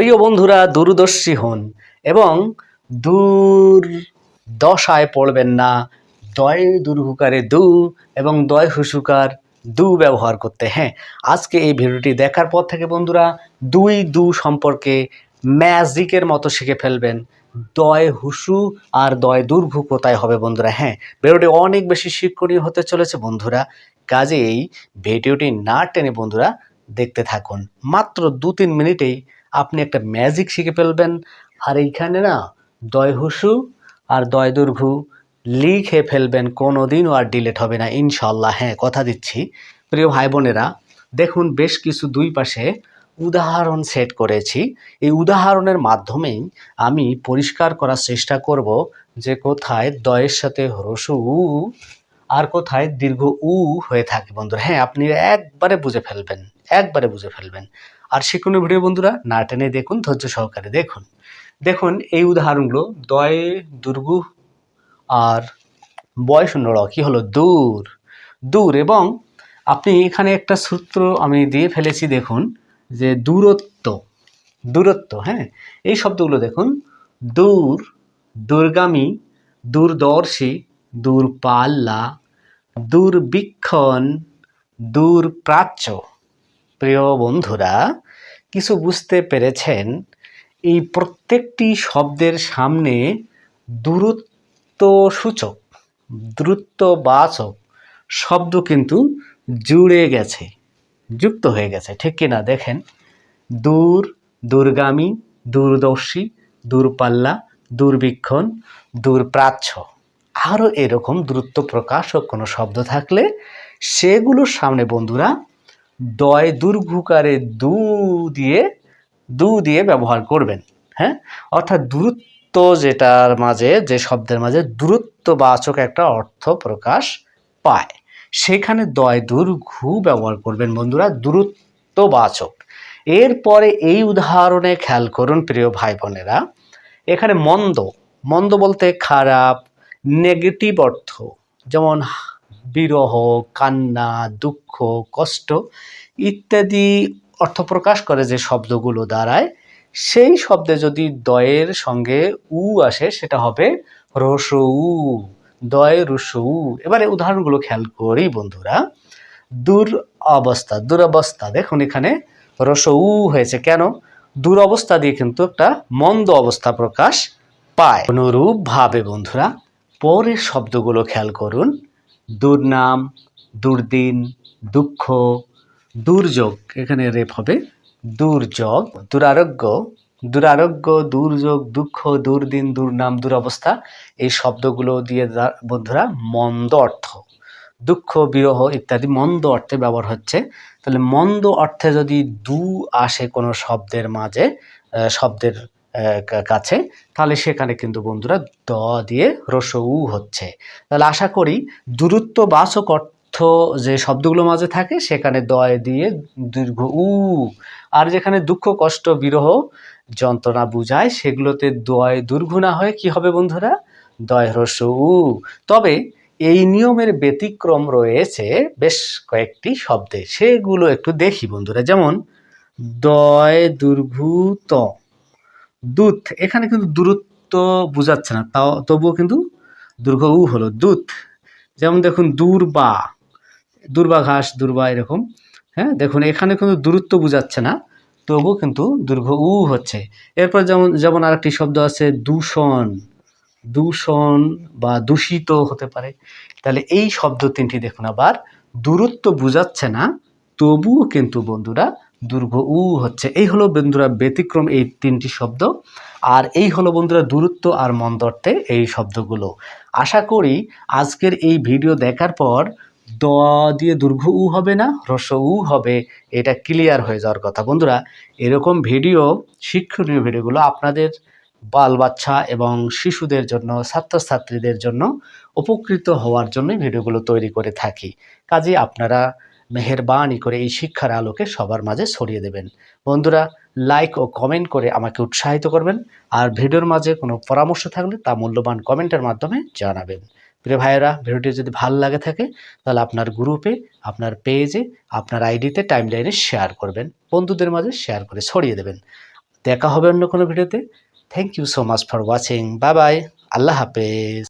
প্রিয় বন্ধুরা, দূরদর্শী হন এবং দূর দশায় পড়বেন না। দয় দুর্হুকারে দু এবং দয় হুসুকার দু ব্যবহার করতে। হ্যাঁ আজকে এই ভিডিওটি দেখার পর থেকে বন্ধুরা, দুই দু সম্পর্কে ম্যাজিকের মতো শিখে ফেলবেন। দয় হুসু আর দয় দুর্ভু কোথায় হবে বন্ধুরা? হ্যাঁ ভিডিওটি অনেক বেশি শিক্ষণীয় হতে চলেছে বন্ধুরা। কাজেই ভিডিওটি না টেনে বন্ধুরা দেখতে থাকুন। মাত্র দু তিন মিনিটেই আপনি একটা ম্যাজিক শিখে ফেলবেন। আর এইখানে না, দয় হুসু আর দয় দুর্ঘু লিখে ফেলবেন কোনো দিনও আর ডিলেট হবে না ইনশাল্লাহ হ্যাঁ কথা দিচ্ছি। প্রিয় ভাই বোনেরা, দেখুন, বেশ কিছু দুই পাশে উদাহরণ সেট করেছি। এই উদাহরণের মাধ্যমেই আমি পরিষ্কার করার চেষ্টা করব যে কোথায় দয়ের সাথে হরসু উ আর কোথায় দীর্ঘ উ হয়ে থাকে, বন্ধুরা। হ্যাঁ আপনি একবারে বুঝে ফেলবেন। একবারে বুঝে ফেলবেন। আর সে কোনো ভিডিও বন্ধুরা না টেনে দেখুন, ধৈর্য সহকারে দেখুন। দেখুন এই উদাহরণগুলো, দয়ে, দুর্গু আর বয় শূন্য কি হলো? দূর। দূর এবং আপনি এখানে একটা সূত্র আমি দিয়ে ফেলেছি দেখুন, যে দূরত্ব দূরত্ব হ্যাঁ? এই শব্দগুলো দেখুন, দূর, দূরগামী, দূরদর্শী, দূরপাল্লা, দূরবীক্ষণ, দূরপ্রাচ্য। প্রিয় বন্ধুরা, কিছু বুঝতে পেরেছেন? এই প্রত্যেকটি শব্দের সামনে দূরত্ব সূচক দ্রুতবাচক শব্দ কিন্তু জুড়ে গেছে, যুক্ত হয়ে গেছে, ঠিক কিনা দেখেন? দূর, দূরগামী, দূরদর্শী, দূরপাল্লা, দূরবীক্ষণ, দূরপ্রাচ্য। আরও এরকম দূরত্ব প্রকাশক কোনো শব্দ থাকলে সেগুলোর সামনে বন্ধুরা দয় দুর্ঘুকারে দু দিয়ে দু দিয়ে ব্যবহার করবেন হ্যাঁ? অর্থাৎ দূরত্ব যেটার মাঝে, যে শব্দের মাঝে দূরত্ববাচক একটা অর্থ প্রকাশ পায়। সেখানে দয় দুর্ঘু ব্যবহার করবেন বন্ধুরা দূরত্ববাচক এরপরে এই উদাহরণে খেয়াল করুন প্রিয় ভাই বোনেরা এখানে মন্দ মন্দ বলতে খারাপ নেগেটিভ অর্থ, যেমন বিরহ, কান্না, দুঃখ, কষ্ট ইত্যাদি অর্থ প্রকাশ করে যে শব্দগুলো দাঁড়ায় সেই শব্দে যদি দয়ের সঙ্গে উ আসে, সেটা হবে রস উ দয় রুস। উ এবারে উদাহরণগুলো খেয়াল করি বন্ধুরা। দূর অবস্থা দুরবস্থা, দেখুন এখানে রস উ হয়েছে কেন? দুরবস্থা দিয়ে কিন্তু একটা মন্দ অবস্থা প্রকাশ পায়। অনুরূপ ভাবে বন্ধুরা, পরের শব্দগুলো খেয়াল করুন। দুর্নাম, দুর্দিন, দুঃখ, দুর্যোগ এখানে রেপ হবে। দুর্যোগ, দুরারোগ্য দুরারোগ্য, দুর্যোগ, দুঃখ, দুর্দিন, দুর্নাম, দুরবস্থা এই শব্দগুলো দিয়ে বন্ধুরা মন্দ অর্থ। দুঃখ, বিরহ ইত্যাদি মন্দ অর্থে ব্যবহার হচ্ছে। তাহলে মন্দ অর্থে যদি দু আসে কোনো শব্দের মাঝে শব্দের কাছে, তাহলে সেখানে কিন্তু বন্ধুরা দ দিয়ে রস উ হচ্ছে। তাহলে আশা করি দূরত্ববাচক অর্থ যে শব্দগুলো মাঝে থাকে, সেখানে দয় দিয়ে দীর্ঘ উ, আর যেখানে দুঃখ, কষ্ট, বিরহ, যন্ত্রণা বুঝায়, সেগুলোতে দয় দুর্ঘ না হয়ে। কি হবে বন্ধুরা? দয় উ। তবে এই নিয়মের ব্যতিক্রম রয়েছে বেশ কয়েকটি শব্দে। সেগুলো একটু দেখি বন্ধুরা। যেমন, দয় দুর্ভূত দূত এখানে কিন্তু দূরত্ব বোঝাচ্ছে না, তাও তবুও কিন্তু দুর্ঘ উ হলো দূত যেমন দেখুন, দূর্বা, দুর্বা ঘাস, দুর্বা এরকম হ্যাঁ দেখুন, এখানে কিন্তু দূরত্ব বোঝাচ্ছে না, তবুও কিন্তু দীর্ঘ উ হচ্ছে। এরপর যেমন যেমন আরেকটি শব্দ আছে, দূষণ দূষণ বা দূষিত হতে পারে। তাহলে এই শব্দ তিনটি দেখুন আবার, দূরত্ব বোঝাচ্ছে না, তবুও কিন্তু বন্ধুরা দুর্ঘ উ হচ্ছে, এই হলো বন্ধুরা ব্যতিক্রম এই তিনটি শব্দ, আর এই হলো বন্ধুরা দূরত্ব আর মন্দ অর্থে এই শব্দগুলো। আশা করি আজকের এই ভিডিও দেখার পর দ দিয়ে দুর্ঘ উ হবে না হ্রস্ব উ হবে, এটা ক্লিয়ার হয়ে যাওয়ার কথা। বন্ধুরা, এরকম ভিডিও, শিক্ষণীয় ভিডিওগুলো আপনাদের বাল বাচ্চা এবং শিশুদের জন্য, ছাত্রছাত্রীদের জন্য উপকৃত হওয়ার জন্যই ভিডিওগুলো তৈরি করে থাকি। কাজে আপনারা মেহেরবানি করে এই শিক্ষার আলোকে সবার মাঝে ছড়িয়ে দেবেন। বন্ধুরা লাইক ও কমেন্ট করে আমাকে উৎসাহিত করবেন। আর ভিডিওর মাঝে কোনো পরামর্শ থাকলে তা মূল্যবান কমেন্টের মাধ্যমে জানাবেন। প্রিয় ভাইয়েরা, ভিডিওটি যদি ভালো লাগে থাকে, তাহলে আপনার গ্রুপে, আপনার পেজে আপনার আইডিতে টাইমলাইনে শেয়ার করবেন। বন্ধুদের মাঝে শেয়ার করে ছড়িয়ে দেবেন। দেখা হবে অন্য কোনো ভিডিওতে thank you so much for watching bye bye আল্লাহ হাফেজ।